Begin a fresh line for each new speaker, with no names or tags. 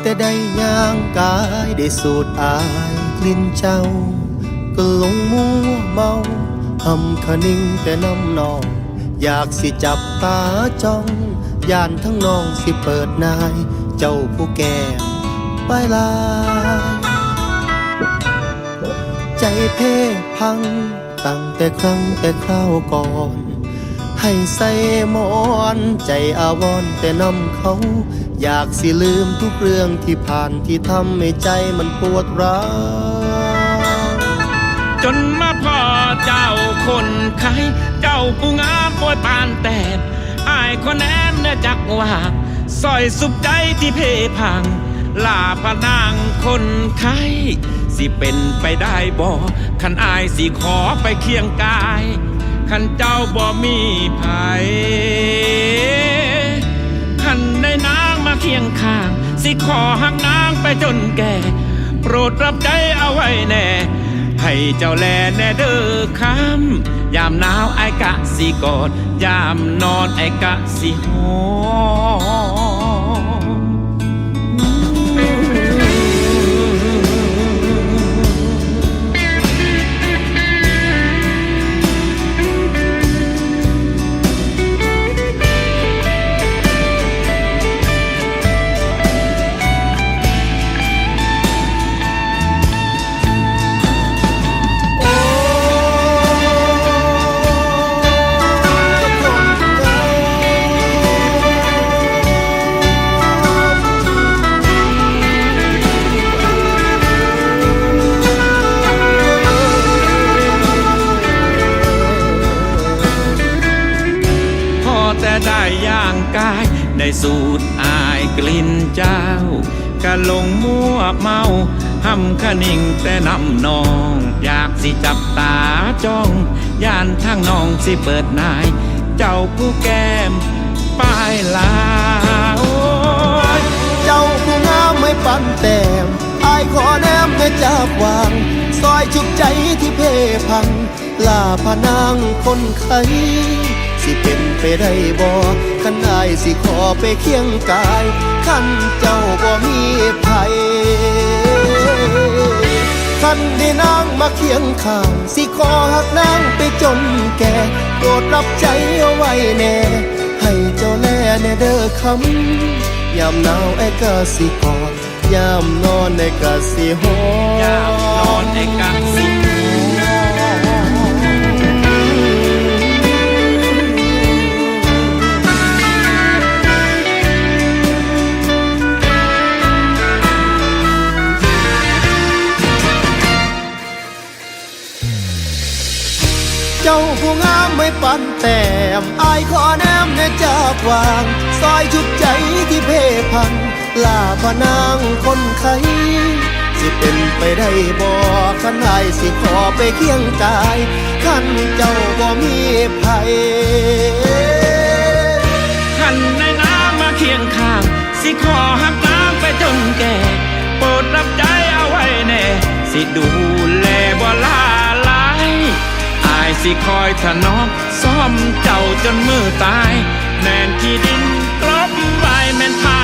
แต่ได้ย่างกายได้สูดอายกลิ่นเจ้า ก็ลงมัวเมาหำคนิ่งแต่น้ำนอง อยากสิจับตาจ้องยานทั้งน้องสิเปิดนาย เจ้าผู้แก่ไปลาย ใจเพ่พังตั้งแต่ครั้งแต่คราวก่อน ให้ใส่หมอนใจอาวรณ์แต่นำเขา อยากสิลืมทุกเรื่องที่ผ่านที่ทำให้ใจมันปวดร้าว
จนมาพ่อเจ้าคนไข้เจ้าผู้งามป่วยปานแตดอายคนแนเนจักว่าซอยสุขใจที่เพพังลาพนางคนไข้สิเป็นไปได้บ่คันอายสิขอไปเคียงกาย ขันเจ้าบ่มีภัยขันได้นางมาเคียงข้าง สิขอหักนางไปจนแก่ โปรดรับใจเอาไว้แน่ ให้เจ้าแลแน่เด้อคำยามหนาวไอ้กะสิกอด ยามนอนไอ้กะสิหอ กาย ได้สูดอายกลิ่นเจ้ากะลงมั่วเมาห้ำคะนิ่งแต่นำนอง อยากสิจับตาจ้องย่านทางน้องสิเปิดนาย เจ้าผู้แก้มป้ายลา
เจ้าผู้งามไม่ปันแต้มอายขอแนมให้จับวาง ซอยชุบใจที่เพพังลาพานางคนไข้ สิเป็นไปได้บ่ขันอายสิขอไปเคียงกายขันเจ้าบ่มีภัยขันได้นางมาเคียงข้าง สิขอหักนางไปจนแก่โปรดรับใจเอาไว้แน่ ให้เจ้าแลแน่เด้อคำยามหนาวไอ้กะสิกอดยามนอนไอ้กะสิหอยา
มนอนไอ้กะสิ
ผู้งามไม่ปันแต้มอายขอแนมแน่จากวาง ซอยชุดใจที่เพพังลาพนางคนไข้สิเป็นไปได้บ่ขันอายสิขอไปเคียงกายขันเจ้าบ่มีภัย
ขันในน้ำมาเคียงข้าง สิขอหักน้ำไปจนแก่ โปรดรับใจเอาไว้แน่ สิดู สิคอยถนอมซ่อมเจ้าจนมือตาย แม่นที่ดินกลบไว้แม่นทา